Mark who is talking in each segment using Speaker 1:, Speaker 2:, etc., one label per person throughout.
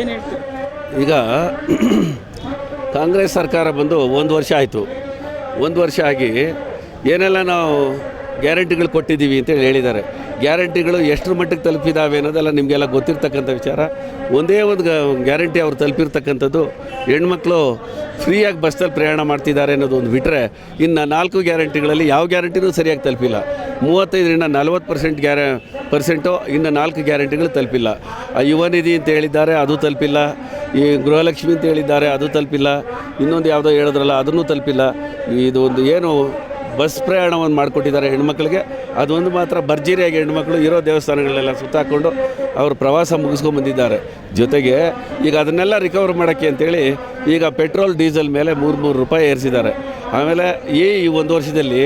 Speaker 1: ಏನು
Speaker 2: ಈಗ ಕಾಂಗ್ರೆಸ್ ಸರ್ಕಾರ ಬಂದು ಒಂದು ವರ್ಷ ಆಯಿತು. ಒಂದು ವರ್ಷ ಆಗಿ ಏನೆಲ್ಲ ನಾವು ಗ್ಯಾರಂಟಿಗಳು ಕೊಟ್ಟಿದ್ದೀವಿ ಅಂತೇಳಿ ಹೇಳಿದ್ದಾರೆ. ಗ್ಯಾರಂಟಿಗಳು ಎಷ್ಟರ ಮಟ್ಟಿಗೆ ತಲುಪಿದಾವೆ ಅನ್ನೋದೆಲ್ಲ ನಿಮಗೆಲ್ಲ ಗೊತ್ತಿರ್ತಕ್ಕಂಥ ವಿಚಾರ. ಒಂದೇ ಒಂದು ಗ್ಯಾರಂಟಿ ಅವ್ರು ತಲುಪಿರ್ತಕ್ಕಂಥದ್ದು ಹೆಣ್ಮಕ್ಳು ಫ್ರೀಯಾಗಿ ಬಸ್ಸಲ್ಲಿ ಪ್ರಯಾಣ ಮಾಡ್ತಿದ್ದಾರೆ ಅನ್ನೋದು ಒಂದು ಬಿಟ್ಟರೆ ಇನ್ನು ನಾಲ್ಕು ಗ್ಯಾರಂಟಿಗಳಲ್ಲಿ ಯಾವ ಗ್ಯಾರಂಟಿನೂ ಸರಿಯಾಗಿ ತಲುಪಿಲ್ಲ. ಮೂವತ್ತೈದರಿಂದ ನಲವತ್ತು ಪರ್ಸೆಂಟ್ ಗ್ಯಾರ, ಪರ್ಸೆಂಟು ಇನ್ನು ನಾಲ್ಕು ಗ್ಯಾರಂಟಿಗಳು ತಲುಪಿಲ್ಲ. ಯುವ ನಿಧಿ ಅಂತ ಹೇಳಿದ್ದಾರೆ, ಅದು ತಲುಪಿಲ್ಲ. ಈ ಗೃಹಲಕ್ಷ್ಮಿ ಅಂತ ಹೇಳಿದ್ದಾರೆ, ಅದು ತಲುಪಿಲ್ಲ. ಇನ್ನೊಂದು ಯಾವುದೋ ಹೇಳಿದ್ರಲ್ಲ, ಅದನ್ನು ತಲುಪಿಲ್ಲ. ಇದು ಒಂದು ಏನು ಬಸ್ ಪ್ರಯಾಣವನ್ನು ಮಾಡಿಕೊಟ್ಟಿದ್ದಾರೆ ಹೆಣ್ಮಕ್ಳಿಗೆ. ಅದೊಂದು ಮಾತ್ರ ಭರ್ಜರಿಯಾಗಿ ಹೆಣ್ಮಕ್ಳು ಇರೋ ದೇವಸ್ಥಾನಗಳೆಲ್ಲ ಸುತ್ತಾಕೊಂಡು ಅವರು ಪ್ರವಾಸ ಮುಗಿಸ್ಕೊಂಡು ಬಂದಿದ್ದಾರೆ. ಜೊತೆಗೆ ಈಗ ಅದನ್ನೆಲ್ಲ ರಿಕವರ್ ಮಾಡೋಕ್ಕೆ ಅಂತೇಳಿ ಈಗ ಪೆಟ್ರೋಲ್, ಡೀಸೆಲ್ ಮೇಲೆ ಮೂರು ಮೂರು ರೂಪಾಯಿ ಏರಿಸಿದ್ದಾರೆ. ಆಮೇಲೆ ಈ ಈ ಒಂದು ವರ್ಷದಲ್ಲಿ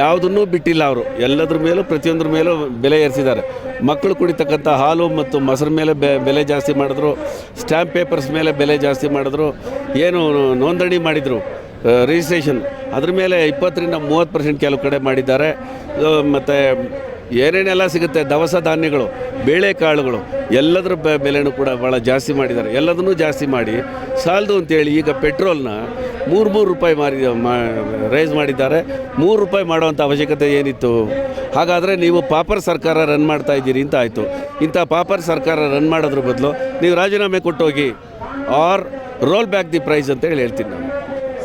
Speaker 2: ಯಾವುದನ್ನೂ ಬಿಟ್ಟಿಲ್ಲ ಅವರು. ಎಲ್ಲದ್ರ ಮೇಲೂ ಪ್ರತಿಯೊಂದ್ರ ಮೇಲೂ ಬೆಲೆ ಏರಿಸಿದ್ದಾರೆ. ಮಕ್ಕಳು ಕುಡಿತಕ್ಕಂಥ ಹಾಲು ಮತ್ತು ಮೊಸರು ಮೇಲೆ ಬೆಲೆ ಜಾಸ್ತಿ ಮಾಡಿದ್ರು. ಸ್ಟ್ಯಾಂಪ್ ಪೇಪರ್ಸ್ ಮೇಲೆ ಬೆಲೆ ಜಾಸ್ತಿ ಮಾಡಿದ್ರು. ಏನು ನೋಂದಣಿ ಮಾಡಿದರು. ರಿಜಿಸ್ಟ್ರೇಷನ್ ಅದ್ರ ಮೇಲೆ ಇಪ್ಪತ್ತರಿಂದ ಮೂವತ್ತು ಪರ್ಸೆಂಟ್ ಕೆಲವು ಕಡೆ ಮಾಡಿದ್ದಾರೆ. ಮತ್ತು ಏನೇನೆಲ್ಲ ಸಿಗುತ್ತೆ? ದವಸ ಧಾನ್ಯಗಳು ಬೇಳೆಕಾಳುಗಳು ಎಲ್ಲದರ ಬೆಲೆನೂ ಕೂಡ ಭಾಳ ಜಾಸ್ತಿ ಮಾಡಿದ್ದಾರೆ. ಎಲ್ಲದನ್ನೂ ಜಾಸ್ತಿ ಮಾಡಿ, ಸಾಲದು ಅಂತೇಳಿ ಈಗ ಪೆಟ್ರೋಲ್ನ ಮೂರು ಮೂರು ರೂಪಾಯಿ ಮಾರಿ ರೈಸ್ ಮಾಡಿದ್ದಾರೆ. ಮೂರು ರೂಪಾಯಿ ಮಾಡುವಂಥ ಅವಶ್ಯಕತೆ ಏನಿತ್ತು? ಹಾಗಾದರೆ ನೀವು ಪಾಪರ್ ಸರ್ಕಾರ ರನ್ ಮಾಡ್ತಾ ಇದ್ದೀರಿ ಅಂತ ಆಯಿತು. ಇಂಥ ಪಾಪರ್ ಸರ್ಕಾರ ರನ್ ಮಾಡೋದ್ರ ಬದಲು ನೀವು ರಾಜೀನಾಮೆ ಕೊಟ್ಟೋಗಿ or roll back the price ಅಂತ ಹೇಳಿ ಹೇಳ್ತೀನಿ ನಾನು.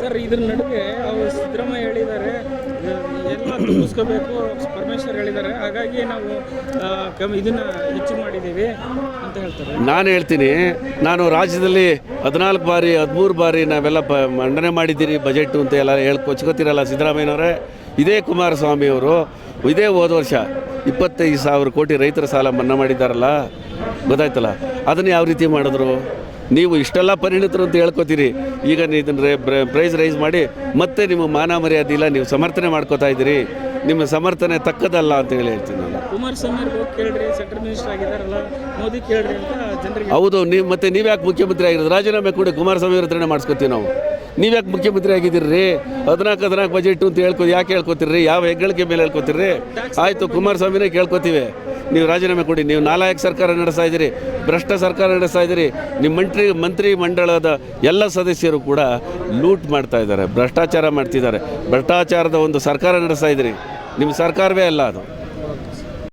Speaker 1: ಸರ್, ಇದ್ರ ನಡುವೆ ಅವರು ಸಿದ್ದರಾಮಯ್ಯ ಹೇಳಿದ್ದಾರೆ ಎಲ್ಲ ಪರಮೇಶ್ವರ್ ಹೇಳಿದ್ದಾರೆ. ಹಾಗಾಗಿ ನಾವು ಇದನ್ನ ಹೆಚ್ಚು ಮಾಡಿದ್ದೀವಿ ಅಂತ ಹೇಳ್ತಾರೆ.
Speaker 2: ನಾನು ಹೇಳ್ತೀನಿ, ನಾನು ರಾಜ್ಯದಲ್ಲಿ ಹದಿನಾಲ್ಕು ಬಾರಿ, ಹದಿಮೂರು ಬಾರಿ ನಾವೆಲ್ಲ ಪ, ಮಂಡನೆ ಮಾಡಿದ್ದೀರಿ ಬಜೆಟ್ ಅಂತ ಎಲ್ಲ ಹೇಳಿ ಕೊಚ್ಕೋತಿರಲ್ಲ ಸಿದ್ದರಾಮಯ್ಯನವರೇ? ಇದೇ ಕುಮಾರಸ್ವಾಮಿ ಅವರು, ಇದೇ ಹೋದ ವರ್ಷ ಇಪ್ಪತ್ತೈದು ಸಾವಿರ ಕೋಟಿ ರೈತರ ಸಾಲ ಮನ್ನಾ ಮಾಡಿದ್ದಾರಲ್ಲ, ಗೊತ್ತಾಯ್ತಲ್ಲ? ಅದನ್ನು ಯಾವ ರೀತಿ ಮಾಡಿದ್ರು? ನೀವು ಇಷ್ಟೆಲ್ಲ ಪರಿಣಿತರು ಅಂತ ಹೇಳ್ಕೊತೀರಿ. ಈಗ ನೀವು ಇದನ್ನು ಪ್ರೈಸ್ ರೈಸ್ ಮಾಡಿ ಮತ್ತೆ ನಿಮ್ಮ ಮಾನ ಮರ್ಯಾದೆ ಇಲ್ಲ ನೀವು ಸಮರ್ಥನೆ ಮಾಡ್ಕೋತಾ ಇದ್ದೀರಿ. ನಿಮ್ಮ ಸಮರ್ಥನೆ ತಕ್ಕದಲ್ಲ ಅಂತ ಹೇಳಿ ಹೇಳ್ತೀನಿ ನಾನು. ಹೌದು ನೀವು ಮತ್ತೆ ನೀವ್ಯಾಕೆ ಮುಖ್ಯಮಂತ್ರಿ ಆಗಿರೋದು? ರಾಜೀನಾಮೆ ಕೂಡ ಕುಮಾರಸ್ವಾಮಿ ಸ್ವಾಮಿ ಹತ್ರನೇ ಮಾಡಿಸ್ಕೊತೀವಿ ನಾವು. ನೀವ್ಯಾಕೆ ಮುಖ್ಯಮಂತ್ರಿ ಆಗಿದ್ದೀರಿ ಹದಿನಾಲ್ಕು ಹದಿನಾಲ್ಕು ಬಜೆಟ್ ಅಂತ ಹೇಳ್ಕೊ ಯಾಕೆ ಹೇಳ್ಕೊತೀರಿ ಯಾವ ಹೆಗ್ಗಳಿಕೆ ಮೇಲೆ ಹೇಳ್ಕೊತೀರಿ ಆಯಿತು ಕುಮಾರಸ್ವಾಮಿನೇ ಕೇಳ್ಕೊತೀವಿ. ನೀವು ರಾಜೀನಾಮೆ ಕೊಡಿ, ನೀವು ನಾಲಾಯಕ ಸರ್ಕಾರ ನಡೆಸ್ತಾ ಇದ್ದೀರಿ, ಭ್ರಷ್ಟ ಸರ್ಕಾರ ನಡೆಸ್ತಾ ಇದ್ದೀರಿ, ನಿಮ್ಮ ಮಂತ್ರಿ ಮಂತ್ರಿ ಮಂಡಳದ ಎಲ್ಲ ಸದಸ್ಯರು ಕೂಡ ಲೂಟ್ ಮಾಡ್ತಾ ಇದ್ದಾರೆ, ಭ್ರಷ್ಟಾಚಾರ ಮಾಡ್ತಿದ್ದಾರೆ. ಭ್ರಷ್ಟಾಚಾರದ ಒಂದು ಸರ್ಕಾರ ನಡೆಸ್ತಾ ಇದ್ದೀರಿ. ನಿಮ್ಮ ಸರ್ಕಾರವೇ ಅಲ್ಲ ಅದು.